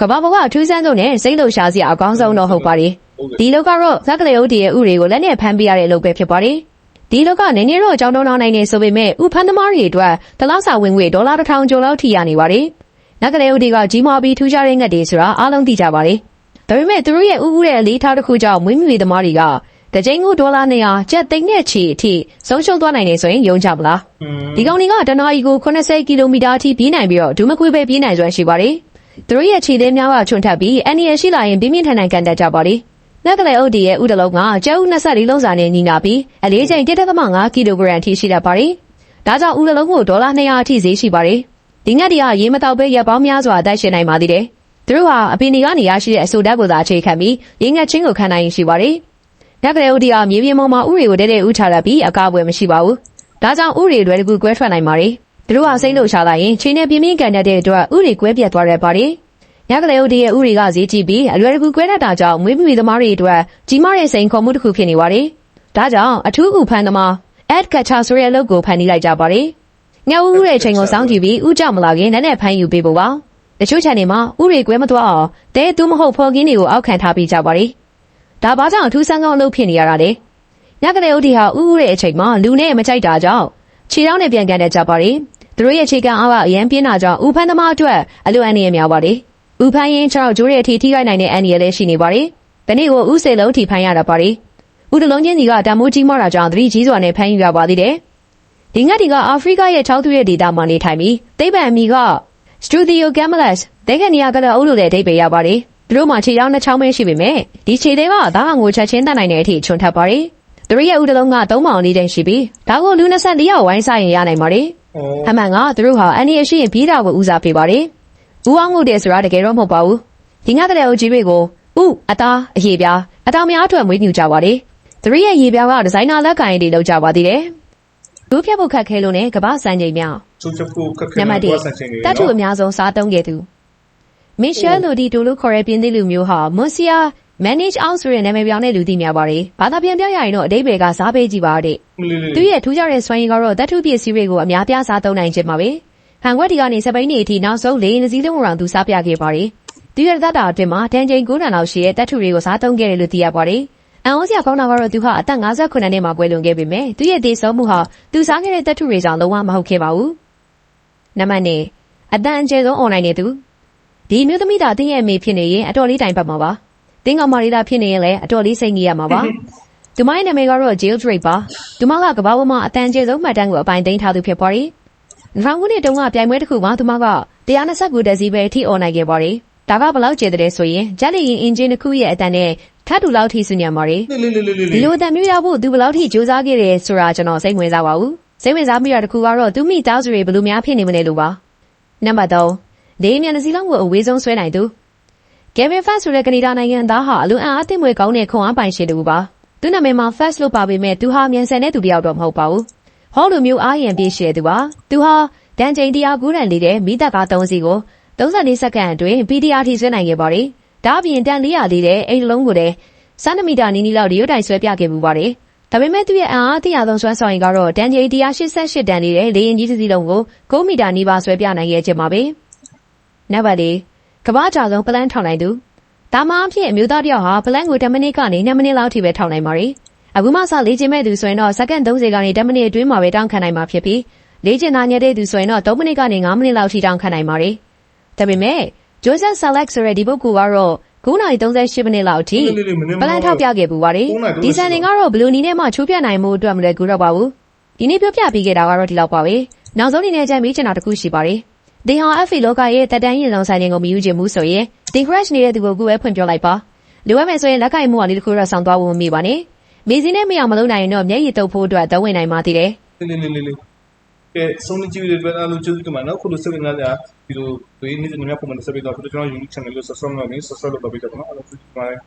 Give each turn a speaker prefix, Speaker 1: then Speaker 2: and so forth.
Speaker 1: ကဘာဘဝအထူးဆန်းဆုံးနဲ့စိတ်လှုပ်ရှားစရာအကောင်းဆုံးတော့ဟုတ်ပါတယ်
Speaker 2: ဟုတ်ကဲ့
Speaker 1: ဒီလောက်ကတော့ဇက်ကလေးဦးတီရဲ့ဥတွေကိုလက်နဲ့ဖမ်းပြရတဲ့လုပ်ပဲဖြစ်ပါတယ်ဒီလောက်ကနေနေတော့အကြောင်းတောင်းနိုင်နေဆိုပေမဲ့ဥဖမ်းသမားတွေအတွက်တလောက်စာဝင်ငွေဒေါ်လာတစ်ထောင်ကျော်လောက်ထိရနေပါတယ်နက်ကလေးဦးတီကကြီးမားပြီးထူးခြားတဲ့ငတ်တွေဆိုတာအားလုံးသိကြပါတယ်ဒါပေမဲ့သူတို့ရဲ့ဥဥရဲ့အလေးထားတစ်ခုကြောင့်မွေးမြူရေးသမားတွေကတကြိမ်ကိုဒေါ်လာ200ကျပ်သိန်းနဲ့ချီအထိဆုံးရှုံးသွားနိုင်နေဆိုရင်ယုံကြမလားဒီကောင်တွေကတနာရီကို80ကီလိုမီတာအထိပြေးနိုင်ပြီးတော့ဒုမခွေးပဲပြေးနိုင်စွမ်းရှိပါတယ်။ သူတို့ရဲ့ခြေသေးများကချွန်ထပ်ပြီးအန်နီရရှိလာရင်ပြင်းပြင်းထန်ထန်ကန်တက်ကြပါလိမ့်။လက်ကလေးအုပ်ဒီရဲ့ဥတလုံးကကျဲဥ24လုံးစာနဲ့ညီနာပြီးအလေးချိန်1.5ကီလိုဂရမ်အထိရှိတတ်ပါတယ်။ဒါကြောင့်ဥတလုံးကိုဒေါ်လာ200အထိဈေးရှိပါတယ်။ဒီငတ်တွေကရေမတောက်ပဲရပ်ပေါင်းများစွာအသက်ရှင်နိုင်ပါသေးတယ်။သူတို့ဟာအပင်တွေကနေရရှိတဲ့အဆိုဓာတ်ကိုသာအခြေခံပြီးရေငတ်ချင်းကိုခံနိုင်ရရှိပါတယ်။ရက်ကလေးဦးတီကမြေပြင်ပေါ်မှာဥတွေကိုတဲတဲဥချလာပြီးအကားပွဲမရှိပါဘူး။ဒါကြောင့်ဥတွေတွေတကူကွဲထွက်နိုင်ပါတယ်။ သူတို့ဟာစိတ်လှုပ်ရှားလိုက်ရင်ချိန်နဲ့ပြင်းပြင်းကန်တတ်တဲ့အတွက်ဥတွေကွဲပြတ်သွားရပါတယ်။ရက်ကလေးဦးတီရဲ့ဥတွေကဈေးကြည့်ပြီးအလွယ်တကူကွဲတတ်တာကြောင့်မွေးမြူသမားတွေအတွက်ကြီးမားတဲ့စိန်ခေါ်မှုတစ်ခုဖြစ်နေပါတယ်။ဒါကြောင့်အထူးကူဖန်သမား ad catcher ဆိုတဲ့အလုပ်ကိုဖန်တီးလိုက်ကြပါတယ်။ညဥဥရဲ့ချိန်ကိုစောင့်ကြည့်ပြီးဥကြောက်မလာခင်နည်းနည်းဖမ်းယူပေးဖို့ပါ။တချို့ချန်နေမှာဥတွေကွဲမသွားအောင်တဲသူမဟုတ်ဖော်ကင်းတွေကိုအောက်ခံထားပေးကြပါတယ်။ဒါဘာကြောင့်အထူးဆန်းကောင်းအလုပ်ဖြစ်နေရတာလဲညကလေးဦးတီဟာဥဥရဲ့အချိန်မှာလူနဲ့မကြိုက်တာကြောင့်ခြေထောက်နဲ့ပြန်ကန်တဲ့ကြပါတယ် သူတို့ရဲ့ခြေကအားကအရန်ပြင်းတာကြောင့်ဥဖန်းသမားအတွက်အလိုအန်ရများပါတယ်ဥဖန်းရင်ခြေထောက်ကျိုးရဲ့အထီထိခိုက်နိုင်တဲ့အန်ရလည်းရှိနေပါတယ်ဒီနေ့ကိုဥစေလုံးထိဖမ်းရတာပါတယ်ဥတလုံးချင်းစီကတမိုးကြီးမောတာကြောင့်သတိကြီးစွာနဲ့ဖမ်းယူရပါသေးတယ်ဒီငတ်ဒီကအာဖရိကရဲ့၆သူရဲ့ဒေသမှာနေထိုင်ပြီးသိပ္ပံအမီက Studio Camelus တဲခနီယာကလည်းအုပ်လို့တဲ့အဓိပ္ပာယ်ရပါတယ်သူတို့မှာခြေထောက်နှစ်ချောင်းပဲရှိပေမဲ့ဒီခြေသေးကဒါကငိုချက်ချင်းတတ်နိုင်တဲ့အထိချွန်ထပ်ပါတယ်သူတို့ရဲ့ဥတလုံးက၃မောင်လေးတန်းရှိပြီးဒါကိုလူ24ယောက်ဝိုင်းဆိုင်ရင်ရနိုင်ပါတယ်
Speaker 2: ဩ
Speaker 1: အမှန်ကသူတို့ဟာအန်ဒီအရှိရင်ပြေးတာကိုဦးစားပေးပါတယ်။ဦးအောင်ငုတ်တယ်ဆိုတာတကယ်တော့မဟုတ်ပါဘူး။ဒီငါတဲ့အိုကြီးတွေကိုဥအသားအရေပြားအသားများအတွက်မွေးမြူကြပါတယ်။သူတို့ရဲ့ရေပြားကဒီဇိုင်နာလက်ကိုင်တွေလောက်ကြပါသေးတယ်။ဒုဖြတ်ဖို့ခက်ခဲလို့နဲ့ကမ္ဘာစံချိန်မြောက်
Speaker 2: ချိုးချက်ဖို့ခက်ခဲ
Speaker 1: နံပါတ်
Speaker 2: ကွာ
Speaker 1: 1
Speaker 2: ဆန်ချင်းတွေ
Speaker 1: တတ်ထုအများဆုံးစားသုံးခဲ့သူမစ်ရှယ်လိုဒီတိုလို့ခေါ်တဲ့ပြင်းသစ်လူမျိုးဟာမွန်စီယာ manage out ဆိုတဲ့နာမည်ပြောင်းတဲ့လူသိများပါတယ်။ဘာသာပြန်ပြောရရင်တော့အတိတ်ဘယ်ကစားပေးကြည့်ပါတဲ့
Speaker 2: လေးလေး
Speaker 1: သူရဲ့ထူးခြားတဲ့စွမ်းရည်ကတော့တတ်ထုပစ္စည်းတွေကိုအများပြားစားသုံးနိုင်ခြင်းပါပဲ။ဟန်ခွက်ဒီကနေစပိန်နေအထိနောက်ဆုံးလေးနစည်းလုံးရောင်သူစားပြခဲ့ပါတယ်။သူရဲ့တတ်တာအတွင်းမှာတန်ချိန်9တန်လောက်ရှိတဲ့တတ်ထုတွေကိုစားသုံးခဲ့တယ်လို့သိရပါတယ်။အန်အိုစရာကောင်းတာကတော့သူဟာအသက်58နှစ်မှာကွယ်လွန်ခဲ့ပေမဲ့သူရဲ့ဒေဆုံးမှုဟာသူစားခဲ့တဲ့တတ်ထုတွေကြောင့်လုံးဝမဟုတ်ခဲ့ပါဘူး။နံပါတ်2အတန်အကျယ်ဆုံး online နေသူဒီမျိုးသမီးသားတင်းရဲ့အမေဖြစ်နေရင်အတော်လေးတိုင်ပတ်မှာပါ။ တင်းကောင်မလေးသားဖြစ်နေရင်လည်းအတော်လေးစိတ်ကြီးရမှာပါ။သူမရဲ့နာမည်ကတော့ Jill Drake ပါ။သူမကကမ္ဘာပေါ်မှာအတန်ကျဆုံးမှတ်တမ်းကိုအပိုင်သိမ်းထားသူဖြစ်ပါတယ်။နောက်ခုနှစ်တုန်းကပြိုင်ပွဲတစ်ခုမှာသူမက129တက်စီပဲအထိអော်နိုင်ခဲ့ပါတယ်။ဒါကဘယ်လောက်ကျတဲ့လဲဆိုရင်ဂျက်လီရင်အင်ဂျင်တစ်ခုရဲ့အတန်နဲ့ထပ်တူလောက်ထိဆူညံပါတယ်
Speaker 2: လေးလေးလေးလေး။
Speaker 1: ဒီလိုအတန်မျိုးရဖို့သူဘယ်လောက်ထိကြိုးစားခဲ့တယ်ဆိုတာကျွန်တော်စိတ်ဝင်စားပါဘူး။စိတ်ဝင်စားမိတာတစ်ခုကတော့သူမိသားစုတွေဘယ်လိုများဖြစ်နေမလဲလို့ပါ။နံပါတ်3ဒေးမြန်နစီလောင်းကိုအဝေးဆုံးဆွဲနိုင်သူ Gavin Fast ဆိုတဲ့ ကနေဒါနိုင်ငံသားဟာ အလွန်အံ့အားသင့်မွေကောင်းတဲ့ ခွန်အားပိုင်ရှင်တူပါ။သူနာမည်မှာ Fast လို့ပါပေမဲ့သူဟာ မြန်ဆန်တဲ့သူတစ်ယောက်တော့ မဟုတ်ပါဘူး။ဟောလိုမျိုး အားရင်ပြည့်ရှိတဲ့သူပါ။သူဟာဒန်ချိန်တရားကူးတန်လေးတဲ့မိသက်ကား3စီးကို34စက္ကန့်အတွင်း PDR ထိ ဆွဲနိုင်ခဲ့ပါတယ်။ဒါအပြင် တန်400လေးတဲ့ အိမ်လုံးကိုလည်းစန္ဒမီတာနီးနီးလောက်ဒီရုပ်တိုင်ဆွဲပြခဲ့မှုပါတယ်။ဒါပေမဲ့သူ့ရဲ့အင်အားတရားဆုံး စွမ်းဆောင်ရင်ကတော့ဒန်ချိန်188တန်နေတဲ့ လေရင်ကြီးတစ်စီးလုံးကို9မီတာနီးပါး ဆွဲပြနိုင်ခဲ့ခြင်းပါပဲ။နံပါတ် ၄ ကမ္ဘာ့အကြဆုံးပလန်ထောင်နိုင်သူဒါမှအဖြစ်အမျိုးသားတစ်ယောက်ဟာပလန်ကို10မိနစ်ကနေ2မိနစ်လောက်ထိပဲထောင်နိုင်ပါတယ်။အခုမှစလေ့ကျင့်မဲ့သူဆိုရင်တော့စက္ကန့်30ကနေ10မိနစ်အတွင်းမှာပဲတောင်းခံနိုင်မှာဖြစ်ပြီးလေ့ကျင့်သားညတဲ့သူဆိုရင်တော့3မိနစ်ကနေ5မိနစ်လောက်ထိတောင်းခံနိုင်ပါတယ်။ဒါပေမဲ့ Joseph Salek ဆိုတဲ့ဒီပုဂ္ဂိုလ်ကတော့9:38မိနစ်လောက်အထိ
Speaker 2: လေးလေးလေးမနေ
Speaker 1: ပလန်ထောက်ပြခဲ့ပူပါတယ်။ဒီစံတင်ကတော့ဘလူးနီနဲ့မှချိုးပြနိုင်မှုအတွက်မလွယ်ကူတော့ပါဘူး။ဒီနေ့ပြောပြပေးခဲ့တာကတော့ဒီလောက်ပါပဲ။နောက်ဆုံးအနေနဲ့ကြံပြီးချင်တာတစ်ခုရှိပါတ ယ်။ဒီဟာ FA လောကရဲ့တက်တန်းရင်လုံးဆိုင်တွေကိုမယူချင်ဘူးဆိုရင်ဒီ crash နေတဲ့သူကိုကိုယ်ပဲဖွင့်ပြလိုက်ပါ။လိုအပ်မယ်ဆိုရင်လက်ကင်မှုကလေးတစ်ခုတော့ဆောင်သွားဖို့မမေ့ပါနဲ့။မေးစင်းနဲ့မရမလုပ်နိုင်ရင်တော့မျက်ရည်တုပ်ဖို့အတွက်သုံးဝင်နိုင်ပါသေးတယ်။
Speaker 2: လေးလေးလေးလေးကဲဆုံးနေကြည့်ရတဲ့အားလုံးကျေးဇူးတင်ပါတယ်နော်ခုလိုစိတ်ဝင်စားကြဒီလိုဒီနေ့ညနေပုံမှန်ဆက်ပြီးတော့ကျွန်တော် unique channel လို့ subscribe လုပ်နေ subscribe လုပ်ပါပေးကြပါနော်အားလုံးကျေးဇူးတင်ပါတယ်